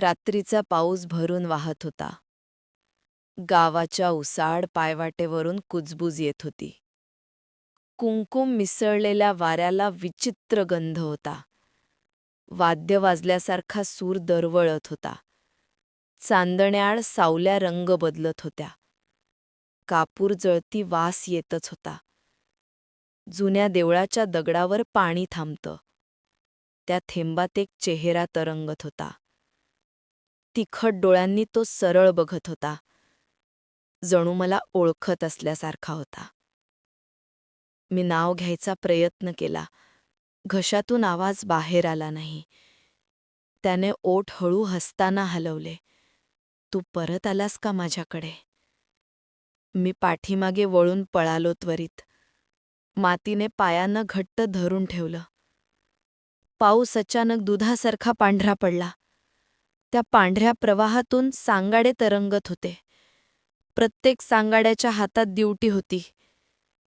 रात्रीचा पाऊस भरून वाहत होता. गावाच्या उसाड पायवाटेवरून कुजबूज येत होती. कुंकुम मिसळलेल्या वाऱ्याला विचित्र गंध होता. वाद्य वाजल्यासारखा सूर दरवळत होता. चांदण्याळ सावल्या रंग बदलत होत्या. कापूर जळती वास येतच होता. जुन्या देवळाच्या दगडावर पाणी थांबतं. त्या थेंबात एक चेहरा तरंगत होता. तिखट डोळ्यांनी तो सरळ बघत होता. जणू मला ओळखत असल्यासारखा होता. मी नाव घ्यायचा प्रयत्न केला. घशातून आवाज बाहेर आला नाही. त्याने ओठ हळू हसताना हलवले. तू परत आलास का माझ्याकडे? मी पाठीमागे वळून पळालो त्वरित. मातीने पायानं घट्ट धरून ठेवलं. पाऊस अचानक दुधासारखा पांढरा पडला. त्या पांढऱ्या प्रवाहातून सांगाडे तरंगत होते. प्रत्येक सांगाड्याच्या हातात दिवटी होती.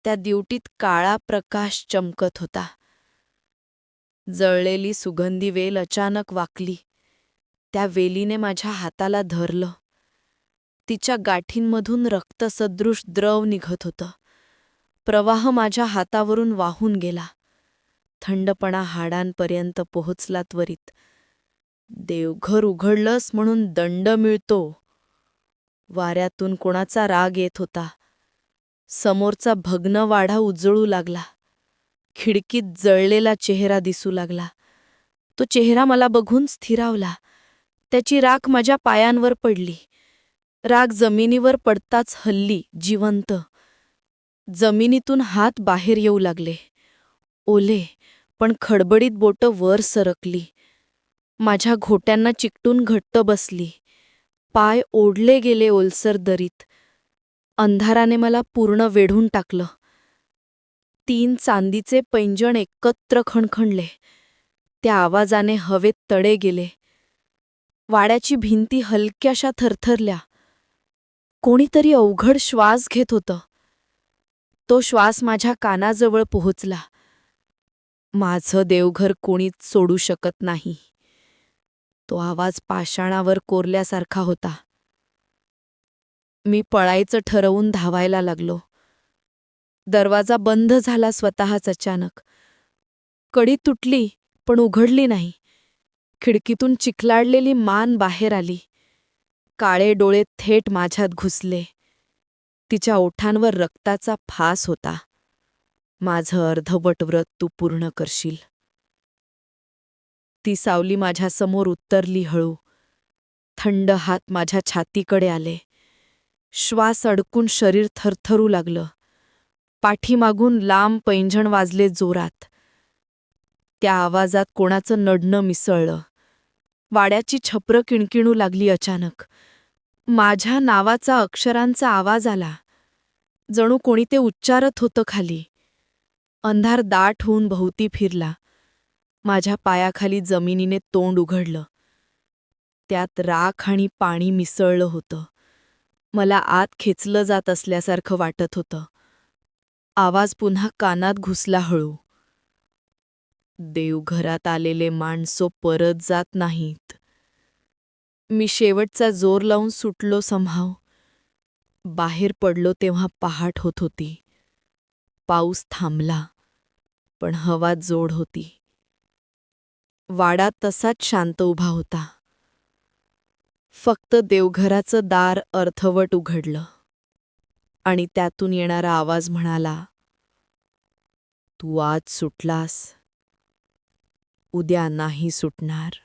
त्या दिवटीत काळा प्रकाश चमकत होता. जळलेली सुगंधी वेल अचानक वाकली. त्या वेलीने माझ्या हाताला धरलं. तिच्या गाठींमधून रक्तसदृश द्रव निघत होतं. प्रवाह माझ्या हातावरून वाहून गेला. थंडपणा हाडांपर्यंत पोहोचला त्वरित. देवघर उघडलंस म्हणून दंड मिळतो. वाऱ्यातून कोणाचा राग येत होता. समोरचा भग्न वाढा उजळू लागला. खिडकीत जळलेला चेहरा दिसू लागला. तो चेहरा मला बघून स्थिरावला. त्याची राख माझ्या पायांवर पडली. राग जमिनीवर पडताच हल्ली जिवंत. जमिनीतून हात बाहेर येऊ लागले. ओले पण खडबडीत बोटं वर सरकली. माझ्या घोट्यांना चिकटून घट्ट बसली. पाय ओढले गेले ओलसर दरीत. अंधाराने मला पूर्ण वेढून टाकलं. तीन चांदीचे पैंजण एकत्र खणखणले. त्या आवाजाने हवेत तडे गेले. वाड्याची भिंती हलक्याशा थरथरल्या. कोणीतरी अवघड श्वास घेत होतं. तो श्वास माझ्या कानाजवळ पोहोचला. माझं देवघर कोणीच सोडू शकत नाही. तो आवाज पाषाणावर कोरल्यासारखा होता. मी पळायचं ठरवून धावायला लागलो. दरवाजा बंद झाला स्वतःच अचानक. कडी तुटली पण उघडली नाही. खिडकीतून चिखलाडलेली मान बाहेर आली. काळे डोळे थेट माझ्यात घुसले. तिच्या ओठांवर रक्ताचा फास होता. माझं अर्धवट व्रत तू पूर्ण करशील. ती सावली माझ्यासमोर उत्तरली हळू. थंड हात माझ्या छातीकडे आले. श्वास अडकून शरीर थरथरू लागलं. पाठीमागून लांब पैंजण वाजले जोरात. त्या आवाजात कोणाचं नडणं मिसळलं. वाड्याची छपरं किणकिणू लागली अचानक. माझ्या नावाचा अक्षरांचा आवाज आला. जणू कोणी ते उच्चारत होतं खाली. अंधार दाट होऊन भोवती फिरला. माझ्या पायाखाली जमिनीने तोंड उघडलं. त्यात राख आणि पाणी मिसळलं होतं. मला आत खेचलं जात असल्यासारखं वाटत होतं. आवाज पुन्हा कानात घुसला हळू. देवघरात आलेले माणसो परत जात नाहीत. मी शेवटचा जोर लावून सुटलो संभाव बाहेर पडलो तेव्हा पहाट होत होती. पाऊस थांबला पण हवा जोड होती. वाडा तसाच शांत उभा होता. फक्त देवघराचं दार अर्थवट उघडलं. आणि त्यातून येणारा आवाज म्हणाला तू आज सुटलास. उद्या नाही सुटणार.